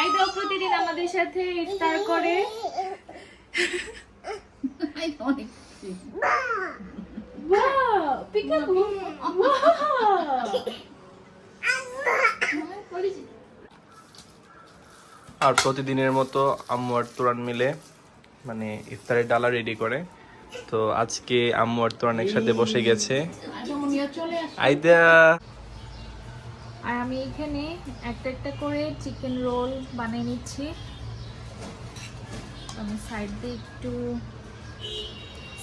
আইদাও প্রতিদিন আমাদের সাথে ইফতার করে আর প্রতিদিনের মতো আম্মু আর তোরান মিলে মানে ইফতারের ডালা রেডি করে তো আজকে আম্মু আর তোরান একসাথে বসে গেছে আইদা আর আমি এখানে একটা একটা করে চিকেন রোল বানিয়ে নিচ্ছি। আমি সাইড দিয়ে একটু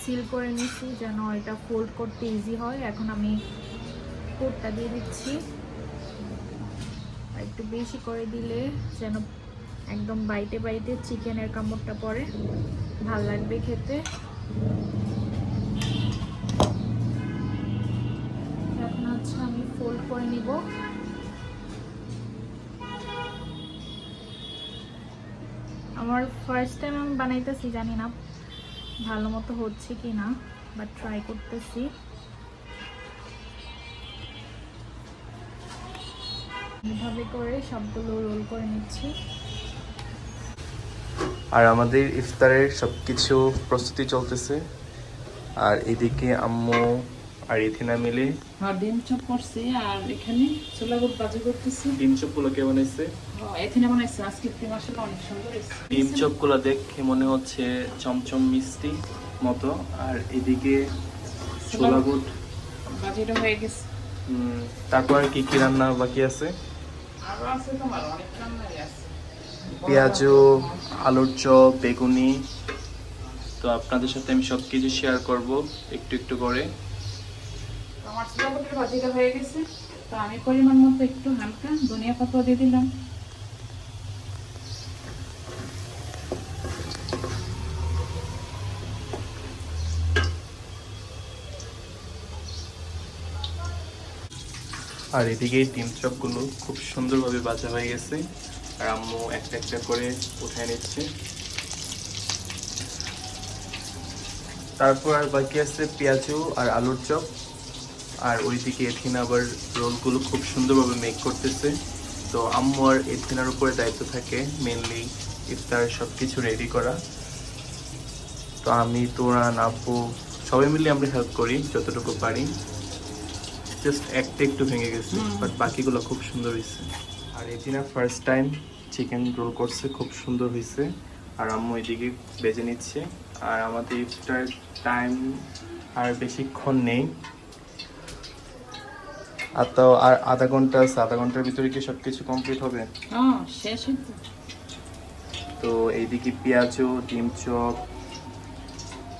সিল করে নিচ্ছি যেন এটা ফোল্ড করতে ইজি হয়। এখন আমি কোটটা দিয়ে দিচ্ছি। একটু বেশি করে দিলে যেন একদম বাইটে বাইটে চিকেনের কামড়টা পরে ভালো লাগবে খেতে। এখন হচ্ছে আমি ফোল্ড করে নিব। আমার ফার্স্ট টাইম আমি বানাইতেছি, জানি না ভালো মতো হচ্ছে কি না বাট ট্রাই করতেছি। এভাবে করে সবগুলো রোল করে নিচ্ছি। আর আমাদের ইফতারের সবকিছু প্রস্তুতি চলতেছে। আর এদিকে আম্মু আর ইথিনা মিলে আর ডিম চপ করছি আর এখানে ছোলা বাজি করতেছি। ডিম চপগুলো কে বানাইছে? এখানে বানাইছি আজকে ডিম আসলে অনেক সুন্দর হয়েছে। ডিম চপগুলো দেখে মনে হচ্ছে চমচম মিষ্টি মতো। আর এদিকে ছোলা বুট বাজিটা হয়ে গেছে। তারপর আর কি কি রান্না বাকি আছে? আরও আছে তোমার অনেক রান্নাই আছে। পেঁয়াজু আলুর চপ বেগুনি। তো আপনাদের সাথে আমি সব কিছু শেয়ার করব একটু একটু করে। আমার ছোলা ভাজিটা হয়ে গেছে। তো আমি পরিমাণ মতো একটু হালকা ধনিয়া পাতা দিয়ে দিলাম। আর এদিকে ডিম চপগুলো খুব সুন্দরভাবে বাজা হয়ে গেছে। আর আম্মু একটা একটা করে উঠায় নিচ্ছে। তারপর আর বাকি আছে পেঁয়াজু আর আলুর চপ। আর ওইদিকে এথিন আবার রোলগুলো খুব সুন্দরভাবে মেক করতেছে। তো আম্মু আর এথিনার উপরে দায়িত্ব থাকে মেনলি ইফতার সব কিছু রেডি করা। তো আমি তোরান আপু সবাই মিলে আমরা হেল্প করি যতটুকু পারি। জাস্ট একটা একটু ভেঙে গেছে বাট বাকিগুলো খুব সুন্দর হয়েছে। আর এদিনা ফার্স্ট টাইম চিকেন রোল করছে খুব সুন্দর হয়েছে। আর আম্মু এদিকে বেজে নিচ্ছে। আর আমাদের ইফতার টাইম আর বেশিক্ষণ নেই। আর তো আর আধা ঘণ্টা আছে আধা ঘণ্টার ভিতরে কি সব কিছু কমপ্লিট হবে? হ্যাঁ শেষ তো এইদিকে পেঁয়াজু ডিম চপ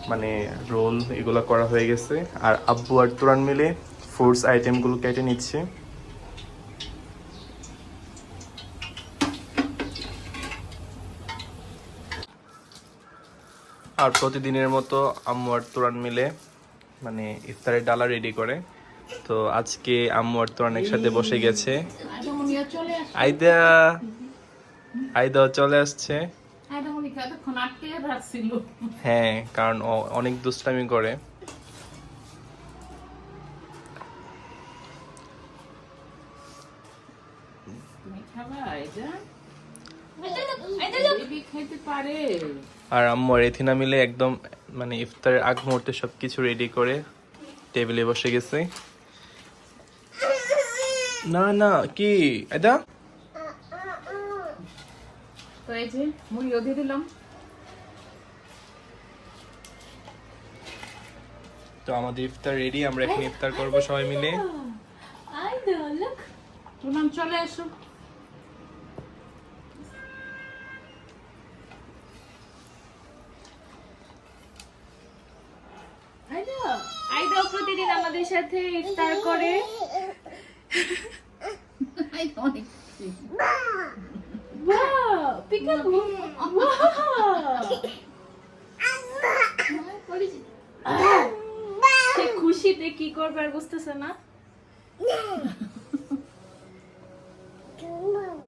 মানে রোল এগুলো করা হয়ে গেছে। আর আব্বু আর তোরান মিলে ফ্রুটস আইটেমগুলো কেটে নিচ্ছে। আর প্রতিদিনের মতো আম্মু আর তোরান মিলে মানে ইফতারের ডালা রেডি করে। তো আজকে আম্মু আর তোরান একসাথে বসে গেছে। চলে আইদা। আইদা চলে আসছে। হয় হ্যাঁ কারণ অনেক দুষ্টামি করে। আর আম্মু আর এথিনা মিলে একদম মানে ইফতারের আগ মুহূর্তে সবকিছু রেডি করে টেবিলে বসে গেছে। না না কি এটা তো এই যে মুড়িও দিয়ে দিলাম তো আমাদের ইফতার রেডি আমরা এখন ইফতার করব সবাই মিলে look তুলাম চলে এসো আইদা প্রতিদিন আমাদের সাথে ইফতার করে সে খুশিতে কি করবে আর বুঝতেছে না?